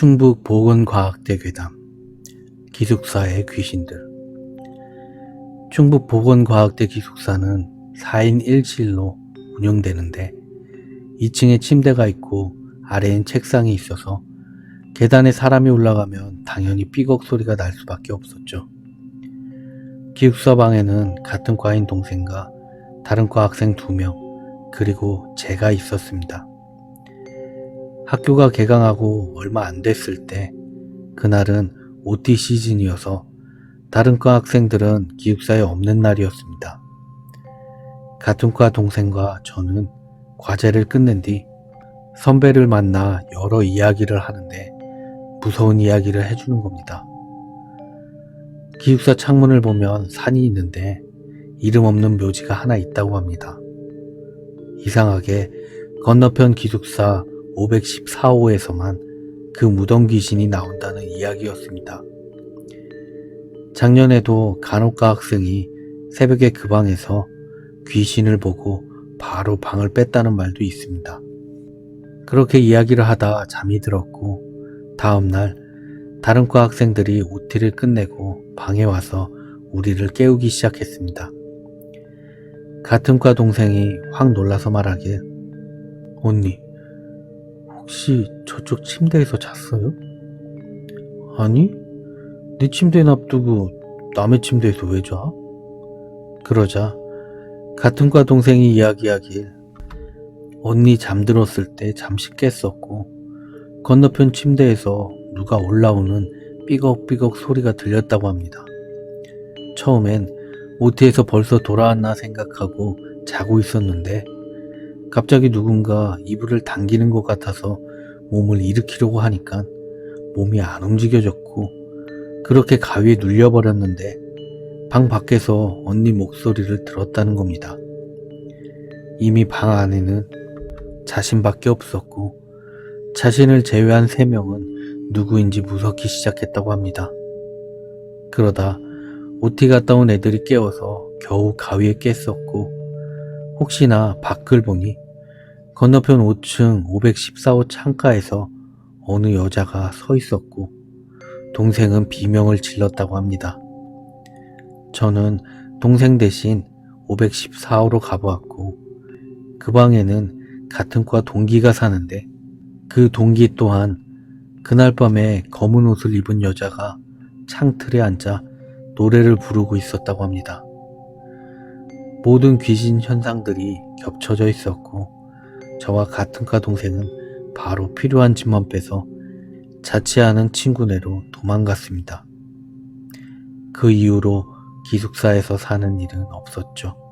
충북 보건과학대 괴담 기숙사의 귀신들 충북 보건과학대 기숙사는 4인 1실로 운영되는데 2층에 침대가 있고 아래엔 책상이 있어서 계단에 사람이 올라가면 당연히 삐걱 소리가 날 수밖에 없었죠. 기숙사 방에는 같은 과인 동생과 다른 과 학생 2명 그리고 제가 있었습니다. 학교가 개강하고 얼마 안 됐을 때 그날은 OT 시즌이어서 다른 과 학생들은 기숙사에 없는 날이었습니다. 같은 과 동생과 저는 과제를 끝낸 뒤 선배를 만나 여러 이야기를 하는데 무서운 이야기를 해주는 겁니다. 기숙사 창문을 보면 산이 있는데 이름 없는 묘지가 하나 있다고 합니다. 이상하게 건너편 기숙사 514호에서만 그 무덤 귀신이 나온다는 이야기였습니다. 작년에도 간호과 학생이 새벽에 그 방에서 귀신을 보고 바로 방을 뺐다는 말도 있습니다. 그렇게 이야기를 하다 잠이 들었고 다음날 다른 과 학생들이 OT를 끝내고 방에 와서 우리를 깨우기 시작했습니다. 같은 과 동생이 확 놀라서 말하길 언니 혹시 저쪽 침대에서 잤어요? 아니 내 침대에 놔두고 남의 침대에서 왜 자? 그러자 같은 과 동생이 이야기하길 언니 잠들었을 때 잠시 깼었고 건너편 침대에서 누가 올라오는 삐걱삐걱 소리가 들렸다고 합니다. 처음엔 OT에서 벌써 돌아왔나 생각하고 자고 있었는데 갑자기 누군가 이불을 당기는 것 같아서 몸을 일으키려고 하니까 몸이 안 움직여졌고 그렇게 가위에 눌려버렸는데 방 밖에서 언니 목소리를 들었다는 겁니다. 이미 방 안에는 자신밖에 없었고 자신을 제외한 세 명은 누구인지 무섭기 시작했다고 합니다. 그러다 OT 갔다 온 애들이 깨워서 겨우 가위에 깼었고 혹시나 밖을 보니 건너편 5층 514호 창가에서 어느 여자가 서 있었고 동생은 비명을 질렀다고 합니다. 저는 동생 대신 514호로 가보았고 그 방에는 같은 과 동기가 사는데 그 동기 또한 그날 밤에 검은 옷을 입은 여자가 창틀에 앉아 노래를 부르고 있었다고 합니다. 모든 귀신 현상들이 겹쳐져 있었고 저와 같은 과 동생은 바로 필요한 집만 빼서 자취하는 친구네로 도망갔습니다. 그 이후로 기숙사에서 사는 일은 없었죠.